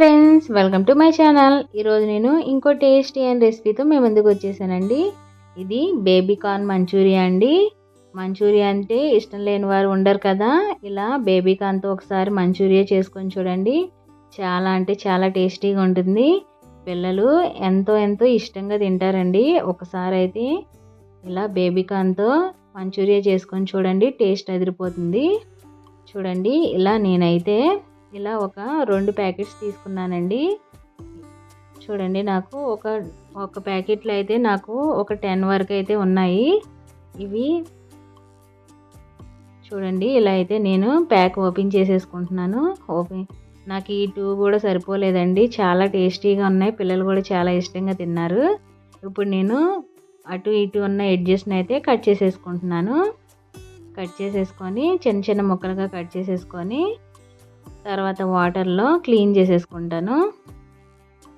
Friends welcome to my channel ఈరోజు నేను ఇంకో టేస్టీ అండ్ రెసిపీతో మేము ముందుకు వచ్చేసానండి? ఇది బేబీ కార్న్ మంచూరియా అండి. మంచూరియా అంటే ఇష్టం లేని వారు ఉండరు కదా. ఇలా బేబీ కార్న్తో ఒకసారి మంచూరియా చేసుకొని చూడండి. చాలా అంటే చాలా టేస్టీగా ఉంటుంది. పిల్లలు ఎంతో ఎంతో ఇష్టంగా తింటారండి. ఒకసారి అయితే ఇలా బేబీ కార్న్తో మంచూరియా చేసుకొని చూడండి టేస్ట్ అదిరిపోతుంది. చూడండి ఇలా నేనైతే ఇలా ఒక రెండు ప్యాకెట్స్ తీసుకున్నానండి. చూడండి నాకు ఒక ఒక ప్యాకెట్లో అయితే నాకు ఒక టెన్ వరకు అయితే ఉన్నాయి. ఇవి చూడండి ఇలా అయితే నేను ప్యాక్ ఓపెన్ చేసేసుకుంటున్నాను. ఓపెన్ నాకు ఈ టూ కూడా సరిపోలేదండి. చాలా టేస్టీగా ఉన్నాయి. పిల్లలు కూడా చాలా ఇష్టంగా తిన్నారు. ఇప్పుడు నేను అటు ఇటు ఉన్న ఎడ్జెస్ని అయితే కట్ చేసేసుకుంటున్నాను. కట్ చేసేసుకొని చిన్న చిన్న ముక్కలుగా కట్ చేసేసుకొని తర్వాత వాటర్లో క్లీన్ చేసేసుకుంటాను.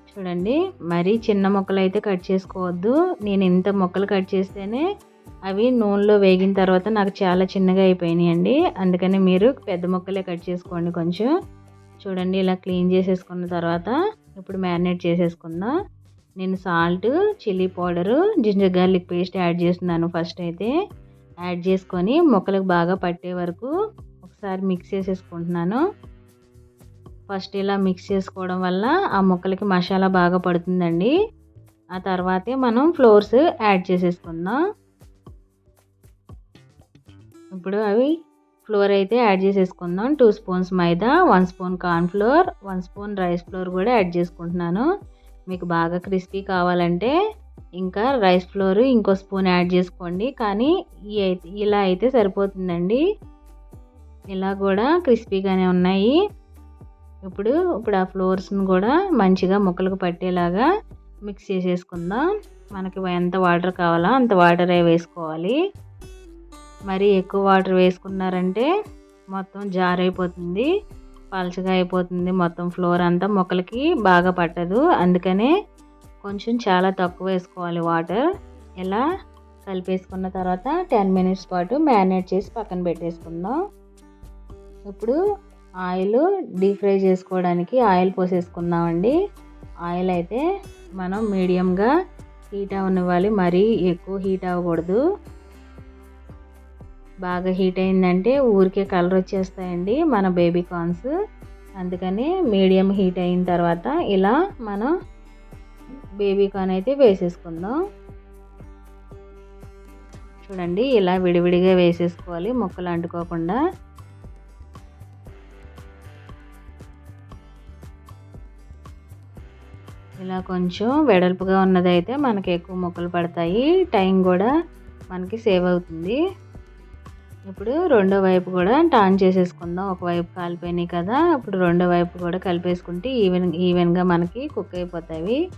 చూడండి మరీ చిన్న ముక్కలు అయితే కట్ చేసుకోవద్దు. నేను ఇంత ముక్కలు కట్ చేస్తేనే అవి నూనెలో వేగిన తర్వాత నాకు చాలా చిన్నగా అయిపోయినాయండి. అందుకని మీరు పెద్ద ముక్కలే కట్ చేసుకోండి కొంచెం. చూడండి ఇలా క్లీన్ చేసేసుకున్న తర్వాత ఇప్పుడు మ్యారినేట్ చేసేసుకుందాం. నేను salt chilli powder ginger garlic paste add చేస్తున్నాను ఫస్ట్ అయితే. యాడ్ చేసుకొని మొక్కలకు బాగా పట్టే వరకు ఒకసారి మిక్స్ చేసేసుకుంటున్నాను. ఫస్ట్ ఇలా మిక్స్ చేసుకోవడం వల్ల ఆ ముక్కలకి మసాలా బాగా పడుతుందండి. ఆ తర్వాతే మనం ఫ్లోర్స్ యాడ్ చేసేసుకుందాం. ఇప్పుడు అవి ఫ్లోర్ అయితే యాడ్ చేసేసుకుందాం. Two spoons maida one spoon corn flour one spoon rice flour కూడా యాడ్ చేసుకుంటున్నాను. మీకు బాగా క్రిస్పీ కావాలంటే ఇంకా రైస్ ఫ్లోర్ ఇంకో స్పూన్ యాడ్ చేసుకోండి. కానీ ఈ అయితే ఇలా అయితే సరిపోతుందండి. ఇలా కూడా క్రిస్పీగానే ఉన్నాయి. ఇప్పుడు ఇప్పుడు ఆ ఫ్లోర్స్ని కూడా మంచిగా ముక్కలకు పట్టేలాగా మిక్స్ చేసేసుకుందాం. మనకి ఎంత వాటర్ కావాలో అంత వాటర్ వేసుకోవాలి. మరి ఎక్కువ వాటర్ వేసుకున్నారంటే మొత్తం జార్ అయిపోతుంది పలచగా అయిపోతుంది మొత్తం ఫ్లోర్ అంతా. మొక్కలకి బాగా పట్టదు. అందుకనే కొంచెం చాలా తక్కువ వేసుకోవాలి వాటర్. ఇలా కలిపేసుకున్న తర్వాత టెన్ మినిట్స్ పాటు మ్యారినేట్ చేసి పక్కన పెట్టేసుకుందాం. ఇప్పుడు ఆయిల్ డీప్ ఫ్రై చేసుకోవడానికి ఆయిల్ పోసేసుకుందామండి. ఆయిల్ అయితే మనం మీడియంగా హీట్ అవనివ్వాలి మరీ ఎక్కువ హీట్ అవ్వకూడదు. బాగా హీట్ అయిందంటే ఊరికే కలర్ వచ్చేస్తాయండి మన బేబీ కార్న్స్. అందుకని మీడియం హీట్ అయిన తర్వాత ఇలా మనం బేబీ కార్న్ అయితే వేసేసుకుందాం. చూడండి ఇలా విడివిడిగా వేసేసుకోవాలి ముక్కలు అంటుకోకుండా. ఇలా కొంచెం వెడల్పుగా ఉన్నదైతే మనకి ఎక్కువ మొక్కలు పడతాయి. టైం కూడా మనకి సేవ్ అవుతుంది. ఇప్పుడు రెండో వైపు కూడా టాన్ చేసేసుకుందాం. ఒకవైపు కాలిపోయినాయి కదా ఇప్పుడు రెండో వైపు కూడా కలిపేసుకుంటే ఈవెన్ ఈవెన్గా మనకి కుక్ అయిపోతాయి.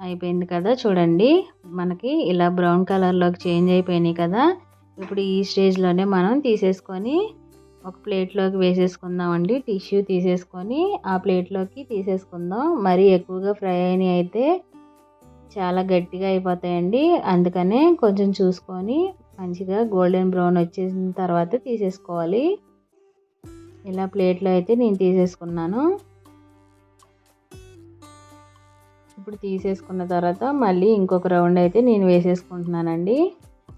అయిపోయింది కదా చూడండి. మనకి ఇలా బ్రౌన్ కలర్లోకి చేంజ్ అయిపోయినాయి కదా. ఇప్పుడు ఈ స్టేజ్లోనే మనం తీసేసుకొని ఒక ప్లేట్లోకి వేసేసుకుందామండి. టిష్యూ తీసేసుకొని ఆ ప్లేట్లోకి తీసేసుకుందాం. మరీ ఎక్కువగా ఫ్రై అయినవి అయితే చాలా గట్టిగా అయిపోతాయండి. అందుకనే కొంచెం చూసుకొని మంచిగా గోల్డెన్ బ్రౌన్ వచ్చేసిన తర్వాత తీసేసుకోవాలి. ఇలా ప్లేట్లో అయితే నేను తీసేసుకున్నాను. ఇప్పుడు తీసేసుకున్న తర్వాత మళ్ళీ ఇంకొక రౌండ్ అయితే నేను వేసేసుకుంటున్నానండి.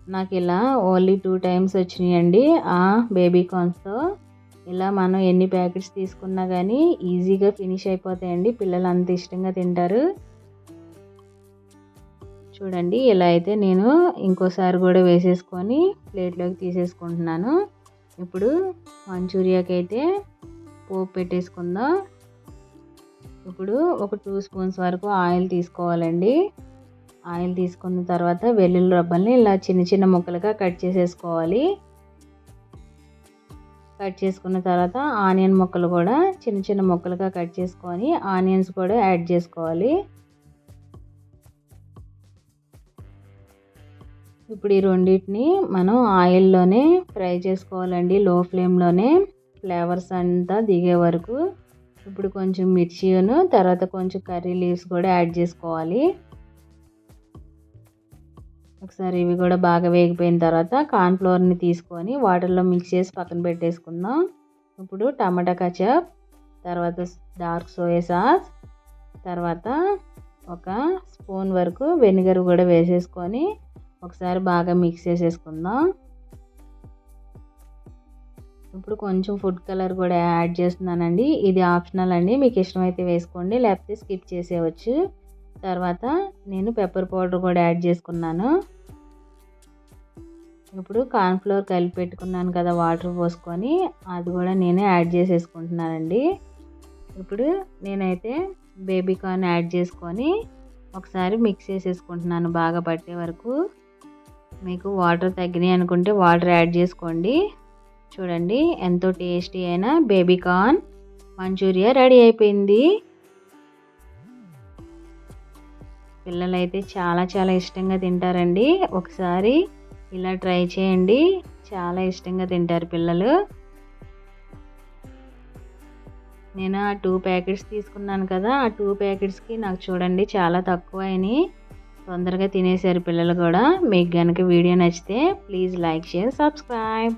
నాకు ఇలా ఓన్లీ టూ టైమ్స్ వచ్చినాయండి. ఆ బేబీ కార్న్స్తో ఇలా మనం ఎన్ని ప్యాకెట్స్ తీసుకున్నా కానీ ఈజీగా ఫినిష్ అయిపోతాయండి. పిల్లలు అంత ఇష్టంగా తింటారు. చూడండి ఇలా అయితే నేను ఇంకోసారి కూడా వేసేసుకొని ప్లేట్లోకి తీసేసుకుంటున్నాను. ఇప్పుడు మంచూరియాకి అయితే పోపు పెట్టేసుకుందాం. ఇప్పుడు ఒక టూ స్పూన్స్ వరకు ఆయిల్ తీసుకోవాలండి. ఆయిల్ తీసుకున్న తర్వాత వెల్లుల్లి రబ్బల్ని ఇలా చిన్న చిన్న ముక్కలుగా కట్ చేసేసుకోవాలి. కట్ చేసుకున్న తర్వాత ఆనియన్ ముక్కలు కూడా చిన్న చిన్న ముక్కలుగా కట్ చేసుకొని ఆనియన్స్ కూడా యాడ్ చేసుకోవాలి. ఇప్పుడు ఈ రెండింటిని మనం ఆయిల్లోనే ఫ్రై చేసుకోవాలండి లో ఫ్లేమ్లోనే. ఫ్లేవర్స్ అంతా దిగే వరకు. ఇప్పుడు కొంచెం మిర్చిను తర్వాత కొంచెం కర్రీ లీవ్స్ కూడా యాడ్ చేసుకోవాలి. ఒకసారి ఇవి కూడా బాగా వేగిపోయిన తర్వాత కార్న్ఫ్లోర్ని తీసుకొని వాటర్లో మిక్స్ చేసి పక్కన పెట్టేసుకుందాం. ఇప్పుడు టమాటా కచప్ తర్వాత డార్క్ సోయా సాస్ తర్వాత ఒక స్పూన్ వరకు వెనిగర్ కూడా వేసేసుకొని ఒకసారి బాగా మిక్స్ చేసేసుకుందాం. ఇప్పుడు కొంచెం ఫుడ్ కలర్ కూడా యాడ్ చేస్తున్నానండి. ఇది ఆప్షనల్ అండి. మీకు ఇష్టమైతే వేసుకోండి లేకపోతే స్కిప్ చేసేయవచ్చు తర్వాత నేను పెప్పర్ పౌడర్ కూడా యాడ్ చేసుకున్నాను. ఇప్పుడు కార్న్ఫ్లోర్ కలిపి పెట్టుకున్నాను కదా వాటర్ పోసుకొని. అది కూడా నేనే యాడ్ చేసేసుకుంటున్నానండి. ఇప్పుడు నేనైతే బేబీ కార్న్ యాడ్ చేసుకొని ఒకసారి మిక్స్ చేసేసుకుంటున్నాను బాగా పట్టే వరకు. మీకు వాటర్ తగ్గినాయి అనుకుంటే వాటర్ యాడ్ చేసుకోండి. చూడండి ఎంతో టేస్టీ అయిన బేబీ కార్న్ మంచూరియా రెడీ అయిపోయింది. పిల్లలైతే చాలా చాలా ఇష్టంగా తింటారండి. ఒకసారి ఇలా ట్రై చేయండి. చాలా ఇష్టంగా తింటారు పిల్లలు. నేను ఆ టూ ప్యాకెట్స్ తీసుకున్నాను కదా ఆ టూ ప్యాకెట్స్కి నాకు చూడండి చాలా తక్కువ అయినాయి తొందరగా తినేసారు పిల్లలు కూడా. మీకు కనుక వీడియో నచ్చితే ప్లీజ్ లైక్ షేర్ సబ్స్క్రైబ్.